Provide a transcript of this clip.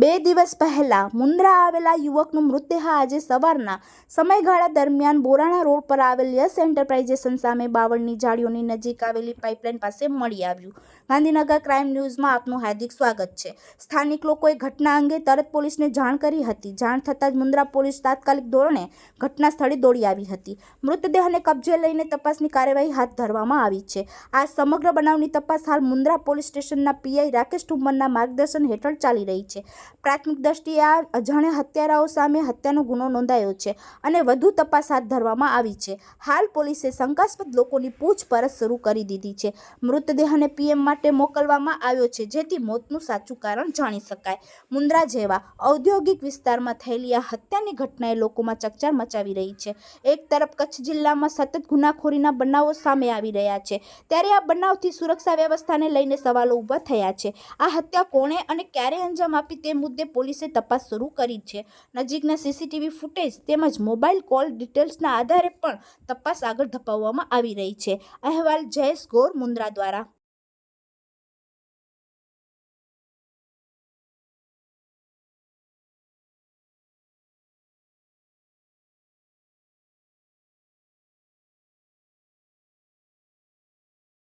બે દિવસ પહેલા મુન્દ્રા આવેલા યુવકનું મૃતદેહ આજે સવારના સમયગાળા દરમિયાન બોરાણા રોડ પર આવેલ યસ એન્ટરપ્રાઇઝેશન સામે બાવળની જાળીઓની નજીક આવેલી પાઇપલાઇન પાસે મળી આવ્યું. ગાંધીનગર ક્રાઇમ ન્યૂઝમાં આપનું હાર્દિક સ્વાગત છે. સ્થાનિક લોકોએ ઘટના અંગે તરત પોલીસને જાણ કરી હતી. જાણ થતાં જ મુન્દ્રા પોલીસ તાત્કાલિક ધોરણે ઘટના સ્થળે દોડી આવી હતી. મૃતદેહને કબજે લઈને તપાસની કાર્યવાહી હાથ ધરવામાં આવી છે. આ સમગ્ર બનાવની તપાસ હાલ મુન્દ્રા પોલીસ સ્ટેશનના પીઆઈ રાકેશ ઠુમ્મરના માર્ગદર્શન હેઠળ ચાલી રહી છે. પ્રાથમિક દ્રષ્ટિએ આ અજાણ્યા હત્યારાઓ સામે હત્યાનો ગુનો નોંધાયો છે અને વધુ તપાસ હાથ ધરવામાં આવી છે. હાલ પોલીસે શંકાસ્પદ લોકોની પૂછપરછ શરૂ કરી દીધી છે. મૃતદેહને પીએમ માટે મોકલવામાં આવ્યો છે જેથી મોતનું સાચું કારણ જાણી શકાય. મુન્દ્રા જેવા ઔદ્યોગિક વિસ્તારમાં થયેલી આ હત્યાની ઘટનાએ લોકોમાં ચકચાર મચાવી રહી છે. એક તરફ કચ્છ જિલ્લામાં સતત ગુનાખોરીના બનાવો સામે આવી રહ્યા છે. ત્યારે આ બનાવથી સુરક્ષા વ્યવસ્થાને લઈને સવાલો ઊભા થયા છે. આ હત્યા કોણે અને ક્યારે અંજામ આપી તે મુદ્દે પોલીસે તપાસ શરૂ કરી છે. નજીકના સીસીટીવી ફૂટેજ તેમજ મોબાઈલ કોલ ડિટેલ્સના આધારે પણ તપાસ આગળ ધપાવવામાં આવી રહી છે. અહેવાલ જયેશ ગોર, મુન્દ્રા દ્વારા.